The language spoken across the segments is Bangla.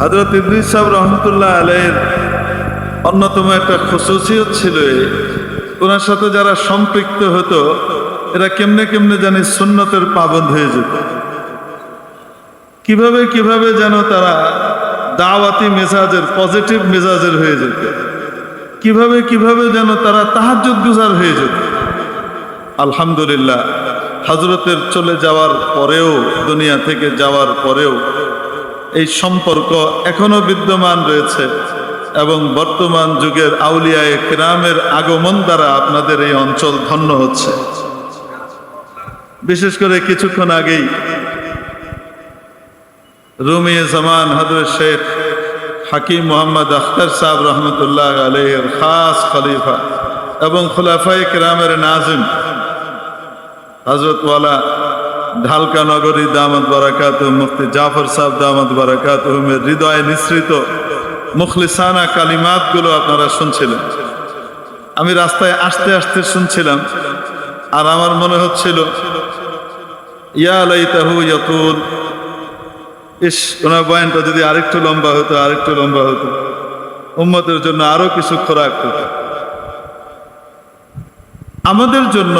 হজরত ইদ্রিস সাহেব রহমতুল্লাহ আলের অন্যতম একটা খুশুসিয়ত ছিল ওনার সাথে যারা সম্পৃক্ত হতো, এরা কেমনে কেমনে জানি সুন্নতের পাবন্ধ হয়ে যেত। কীভাবে কীভাবে যেন তারা দাওয়াতি মেজাজের, পজিটিভ মেজাজের হয়ে যেত। কীভাবে কীভাবে যেন তারা তাহাজ্জুদ গুজার হয়ে যেত। আলহামদুলিল্লাহ হজরতের চলে যাওয়ার পরেও, দুনিয়া থেকে যাওয়ার পরেও এই সম্পর্ক এখনও বিদ্যমান রয়েছে এবং বর্তমান যুগের আউলিয়ায় কিরামের আগমন দ্বারা আপনাদের এই অঞ্চল ধন্য হচ্ছে। বিশেষ করে কিছুক্ষণ আগেই রুমি জামান হজরত শেখ হাকিম মোহাম্মদ আখতার সাহেব রহমতুল্লাহ আলহের খাস খলিফা এবং খোলাফাই কিরামের নাজিম হজরতওয়ালা ঢালকা নগরী দামদ বারাকাত মুফতি জাফর সাহেব দামদ বারাকাত হৃদয়ে নিঃসৃত মুখলিসানা কালিমাতগুলো আপনারা শুনছিলেন। আমি রাস্তায় আসতে আসতে শুনছিলাম আর আমার মনে হচ্ছিল, ইয়া লাইতাহু ইয়াকুল ইস ওনার বয়ানটা যদি আরেকটু লম্বা হতো, আরেকটু লম্বা হতো, উম্মতের জন্য আরও কিছু খোরাক হতো। আমাদের জন্য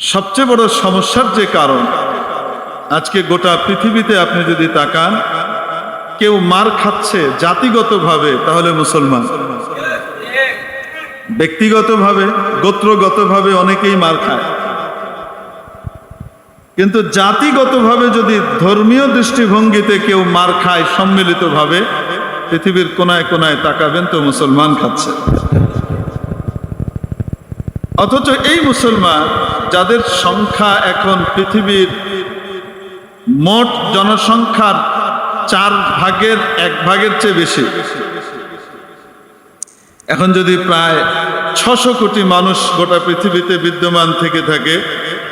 সবচেয়ে বড় সমস্যার যে কারণ, আজকে গোটা পৃথিবীতে আপনি যদি তাকান, কেউ মার খাচ্ছে জাতিগতভাবে, তাহলে মুসলমান। ব্যক্তিগতভাবে, গোত্রগতভাবে অনেকেই মার খায়। কিন্তু জাতিগতভাবে যদি ধর্মীয় দৃষ্টিভঙ্গিতে কেউ মার খায় সম্মিলিতভাবে, পৃথিবীর কোনায় কোনায় তাকাবেন তো মুসলমান খাচ্ছে। অথচ এই মুসলমান যাদের সংখ্যা এখন পৃথিবীর মোট জনসংখ্যার চার ভাগের এক ভাগের চেয়ে বেশি। এখন যদি প্রায় ছশো কোটি মানুষ গোটা পৃথিবীতে বিদ্যমান থেকে থাকে,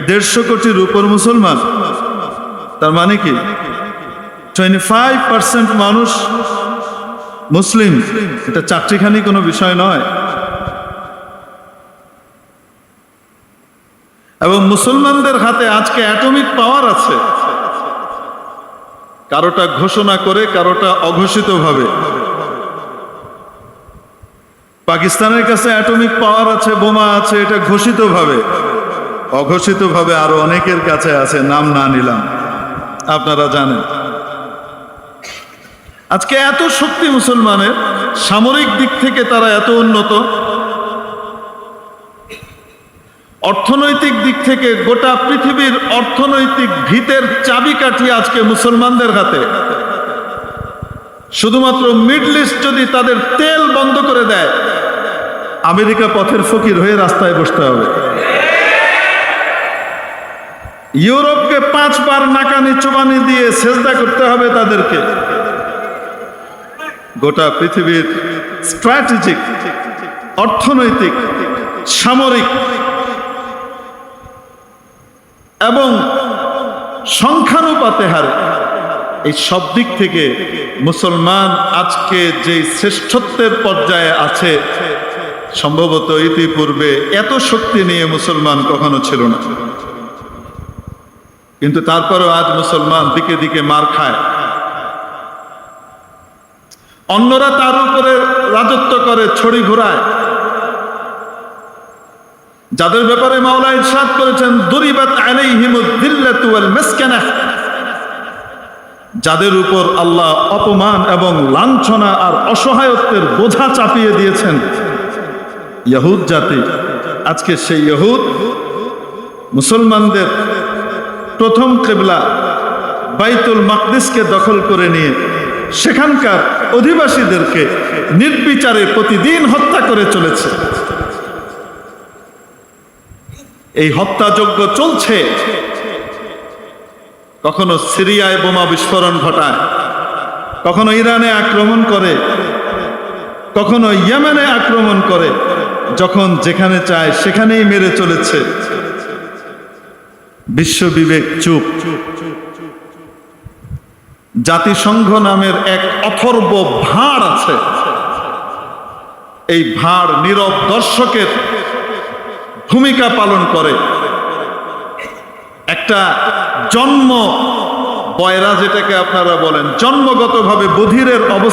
দেড়শো কোটির উপর মুসলমান, তার মানে কি? টোয়েন্টি ফাইভ পার্সেন্ট মানুষ মুসলিম। এটা চারটিখানি কোনো বিষয় নয়। এবং মুসলমানদের হাতে আজকে অ্যাটমিক পাওয়ার আছে। কারোটা ঘোষণা করে, কারোটা অঘোষিতভাবে। পাকিস্তানের কাছে অ্যাটমিক পাওয়ার আছে, বোমা আছে, এটা ঘোষিতভাবে। অঘোষিতভাবে আরও অনেকের কাছে আছে, নাম না নিলাম। আপনারা জানেন। আজকে এত শক্তি মুসলমানের, সামরিক দিক থেকে তারা এত উন্নত। অর্থনৈতিক দিক থেকে গোটা পৃথিবীর অর্থনৈতিক ভিতের চাবিকাঠি আজকে মুসলমানদের হাতে। শুধুমাত্র মিডল ইস্ট যদি তাদের তেল বন্ধ করে দেয়, আমেরিকা পথের ফকির হয়ে রাস্তায় বসতে হবে। ইউরোপকে পাঁচবার নাকানি চুবানি দিয়ে সেজদা করতে হবে তাদেরকে। গোটা পৃথিবীর স্ট্র্যাটেজিক, অর্থনৈতিক, সামরিক এবং সংখ্যানুপাতে হারে। এই সব দিক থেকে মুসলমান আজকে যে শ্রেষ্ঠত্বের পর্যায়ে আছে, সম্ভবত ইতিপূর্বে এত শক্তি নিয়ে মুসলমান কখনো ছিল না। কিন্তু তারপরেও আজ মুসলমান দিকে দিকে মার খায়। অন্যরা তার উপরে রাজত্ব করে, ছড়ি ঘোরায়। যাদের ব্যাপারে মাওলা ইরশাদ করেছেন, দুরিবাত আলাইহিমুদ দিল্লাতু ওয়াল মাসকানা। যাদের উপর আল্লাহ অপমান এবং লাঞ্ছনা আর অসহায়ত্বের বোঝা চাপিয়ে দিয়েছেন। ইহুদ জাতি, আজকে সেই ইহুদ মুসলমানদের প্রথম কেবলা বাইতুল মাকদিসকে দখল করে নিয়ে সেখানকার অধিবাসীদেরকে নির্বিচারে প্রতিদিন হত্যা করে চলেছে। এই হত্যাযজ্ঞ চলছে। কখনো সিরিয়ায় বোমা বিস্ফোরণ ঘটায়, কখনো ইরানে আক্রমণ করে, কখনো ইয়েমেনে আক্রমণ করে, যখন যেখানে চায় সেখানেই মেরে চলেছে। বিশ্ব বিবেক চুপ। জাতিসংঘ নামের এক অথর্ব ভাঁড় আছে। এই ভাঁড় নীরব দর্শকের ভূমিকা পালন করে। একটা জন্ম বয়রা যেটাকে আপনারা বলেন জন্মগতভাবে বধিরের অবস্থা